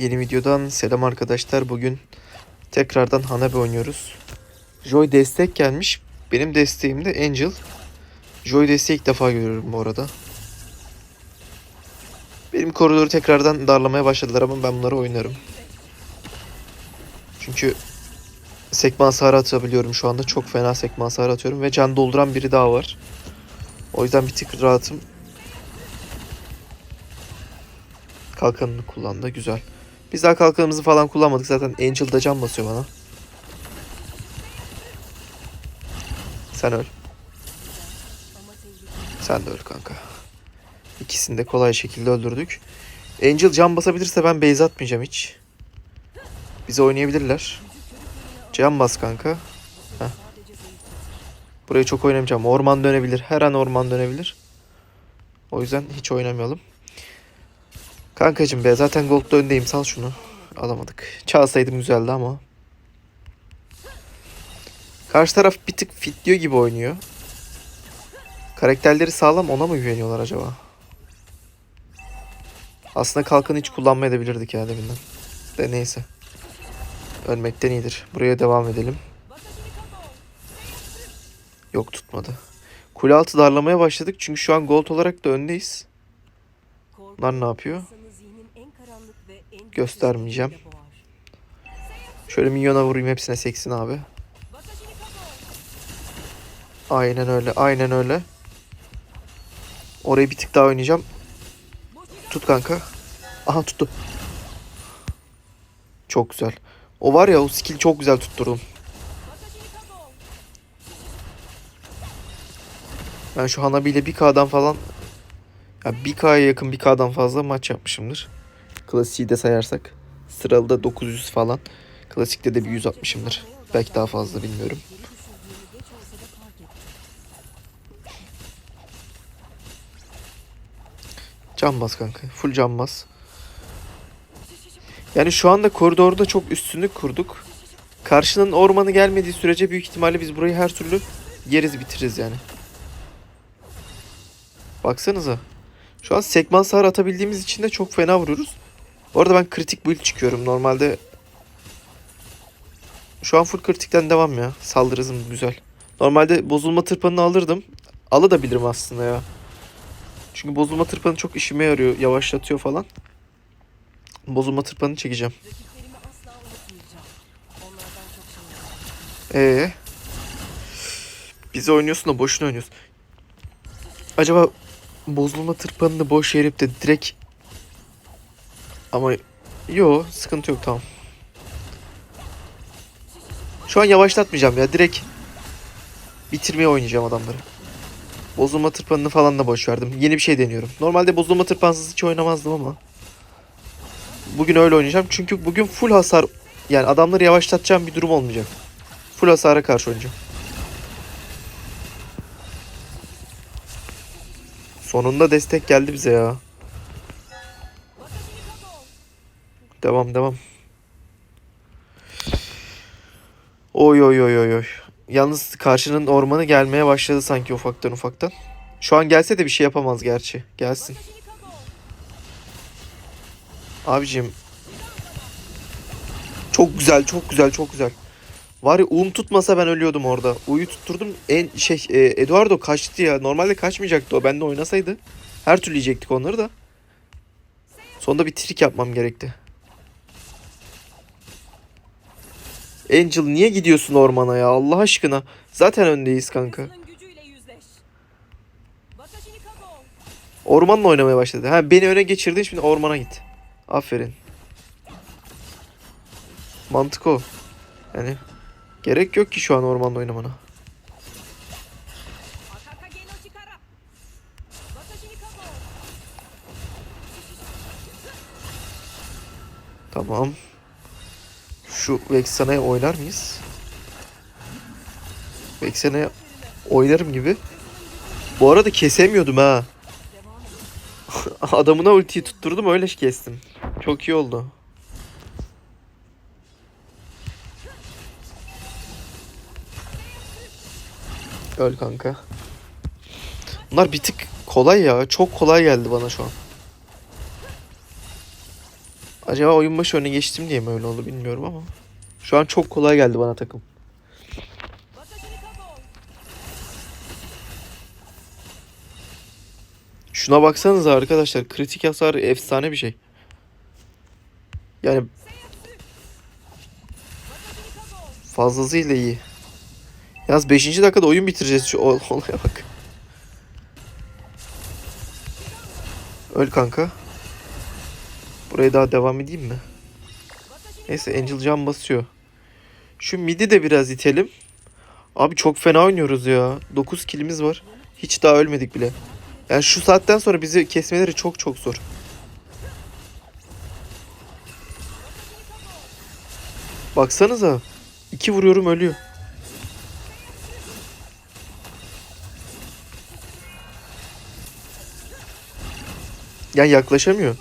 Yeni videodan selam arkadaşlar. Bugün tekrardan Hanabi oynuyoruz. Joy destek gelmiş. Benim desteğim de Angel. Joy desteği ilk defa görüyorum bu arada. Benim koridoru tekrardan darlamaya başladılar ama ben bunları oynarım. Çünkü sekme hasarı atabiliyorum şu anda. Çok fena sekme hasarı atıyorum ve can dolduran biri daha var. O yüzden bir tık rahatım. Kalkanını kullandı. Güzel. Biz daha kalkanımızı falan kullanmadık. Zaten Angel da can basıyor bana. Sen öl. Sen de öl kanka. İkisini de kolay şekilde öldürdük. Angel can basabilirse ben base atmayacağım hiç. Bize oynayabilirler. Can bas kanka. Heh. Burayı çok oynamayacağım. Orman dönebilir. Her an orman dönebilir. O yüzden hiç oynamayalım. Kankacım be zaten gold'da öndeyim. Sal şunu. Alamadık. Çalsaydım güzeldi ama. Karşı taraf bir tık fitliyor gibi oynuyor. Karakterleri sağlam ona mı güveniyorlar acaba? Aslında kalkanı hiç kullanmayabilirdik ya deminden. De neyse. Ölmekten iyidir. Buraya devam edelim. Yok tutmadı. Kule altı darlamaya başladık çünkü şu an gold olarak da öndeyiz. Bunlar ne yapıyor? Göstermeyeceğim. Şöyle minyona vurayım hepsine seksin abi. Aynen öyle, aynen öyle. Orayı bir tık daha oynayacağım. Tut kanka. Aha tuttu. Çok güzel. O var ya o skill çok güzel tutturdum. Ben şu Hanabi ile 1K'dan falan ya 1K'ya yakın 1K'dan fazla maç yapmışımdır. Klasiği de sayarsak. Sıralı da 900 falan. Klasikte de bir 100 atmışımdır. Belki daha fazla bilmiyorum. Can bas kanka. Full can bas. Yani şu anda koridorda çok üstünlük kurduk. Karşının ormanı gelmediği sürece büyük ihtimalle biz burayı her türlü yeriz bitiririz yani. Baksanıza. Şu an sekman sağır atabildiğimiz için de çok fena vuruyoruz. Bu arada ben kritik build çıkıyorum. Normalde şu an full kritikten devam ya. Saldırı hızım güzel. Normalde bozulma tırpanını alırdım. Alabilirim aslında ya. Çünkü bozulma tırpanı çok işime yarıyor. Yavaşlatıyor falan. Bozulma tırpanı çekeceğim. Ee, Bizi oynuyorsun da boşuna oynuyorsun. Acaba bozulma tırpanını boş yerip de direkt ama yo sıkıntı yok tamam. Şu an yavaşlatmayacağım ya direkt bitirmeye oynayacağım adamları. Bozulma tırpanını falan da boş verdim. Yeni bir şey deniyorum. Normalde bozulma tırpansız hiç oynamazdım ama. Bugün öyle oynayacağım. Çünkü bugün full hasar yani adamları yavaşlatacağım bir durum olmayacak. Full hasara karşı oynayacağım. Sonunda destek geldi bize ya. Devam devam. Oy oy oy oy oy. Yalnız karşının ormanı gelmeye başladı sanki ufaktan ufaktan. Şu an gelse de bir şey yapamaz gerçi. Gelsin. Abicim. Çok güzel, çok güzel, çok güzel. Var ya um tutmasa ben ölüyordum orada. U'yu tutturdum. En şey e, Eduardo kaçtı ya. Normalde kaçmayacaktı o. Ben de oynasaydı. Her türlü yiyecektik onları da. Sonunda bir trik yapmam gerekti. Angel niye gidiyorsun ormana ya Allah aşkına? Zaten öndeyiz kanka. Ormanla oynamaya başladı. Ha beni öne geçirdi şimdi ormana git. Aferin. Mantık o. Yani gerek yok ki şu an ormanda oynamana. Tamam. Şu Vexana'ya oynar mıyız? Vexana'ya oynarım gibi. Bu arada kesemiyordum ha. Adamına ultiyi tutturdum öyle kestim. Çok iyi oldu. Öl kanka. Bunlar bir tık kolay ya. Çok kolay geldi bana şu an. Acaba oyun başı öne geçtim diye mi öyle oldu bilmiyorum ama. Şu an çok kolay geldi bana takım. Şuna baksanıza arkadaşlar. Kritik hasar efsane bir şey. Yani fazlasıyla iyi. Yalnız 5. dakikada oyun bitireceğiz şu ol- olaya bak. Öl kanka. Buraya daha devam edeyim mi? Neyse Angel can basıyor. Şu midi de biraz itelim. Abi çok fena oynuyoruz ya. 9 kilimiz var. Hiç daha ölmedik bile. Yani şu saatten sonra bizi kesmeleri çok çok zor. Baksanıza. iki vuruyorum ölüyor. Ya yaklaşamıyor.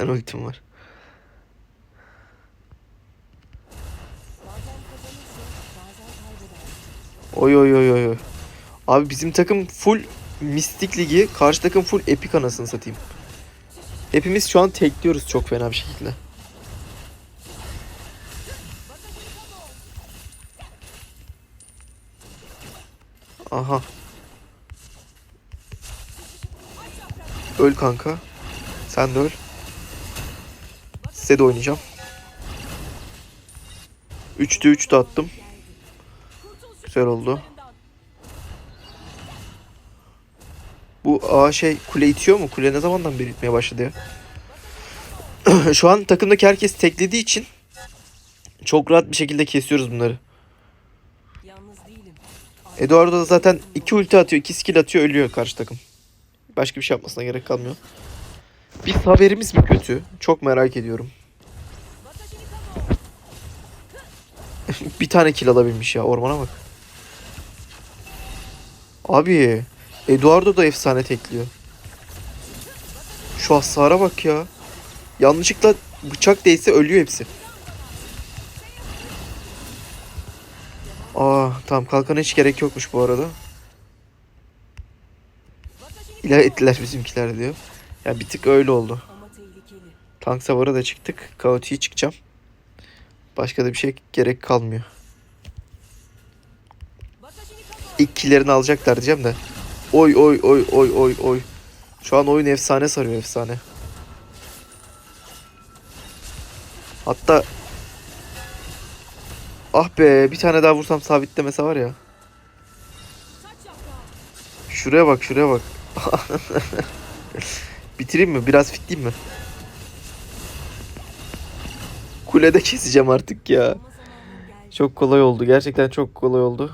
Tane ultim var? Oy oy oy oy. Abi bizim takım full Mistik Ligi, karşı takım full Epic anasını satayım. Hepimiz şu an tekliyoruz çok fena bir şekilde. Aha. Öl kanka. Sen de öl. De oynayacağım. 3'te 3 de attım. Güzel oldu. Bu aa şey kule itiyor mu? Kule ne zamandan beri itmeye başladı ya? Şu an takımdaki herkes teklediği için çok rahat bir şekilde kesiyoruz bunları. Eduardo da zaten 2 ulti atıyor, 2 skill atıyor, ölüyor karşı takım. Başka bir şey yapmasına gerek kalmıyor. Biz haberimiz mi kötü? Çok merak ediyorum. bir tane kill alabilmiş ya ormana bak. Abi Eduardo da efsane tekliyor. Şu hasara bak ya. Yanlışlıkla bıçak değse ölüyor hepsi. Aa tamam kalkana hiç gerek yokmuş bu arada. İlah ettiler bizimkiler diyor. Ya bir tık öyle oldu. Tank savara da çıktık. Kaoti'ye çıkacağım. Başka da bir şey gerek kalmıyor. İlk killerini alacaklar diyeceğim de. Oy oy oy oy oy oy. Şu an oyun efsane sarıyor efsane. Hatta Ah be bir tane daha vursam sabitlemese var ya. Şuraya bak şuraya bak. Bitireyim mi? Biraz fitleyeyim mi? Kulede keseceğim artık ya. Çok kolay oldu. Gerçekten çok kolay oldu.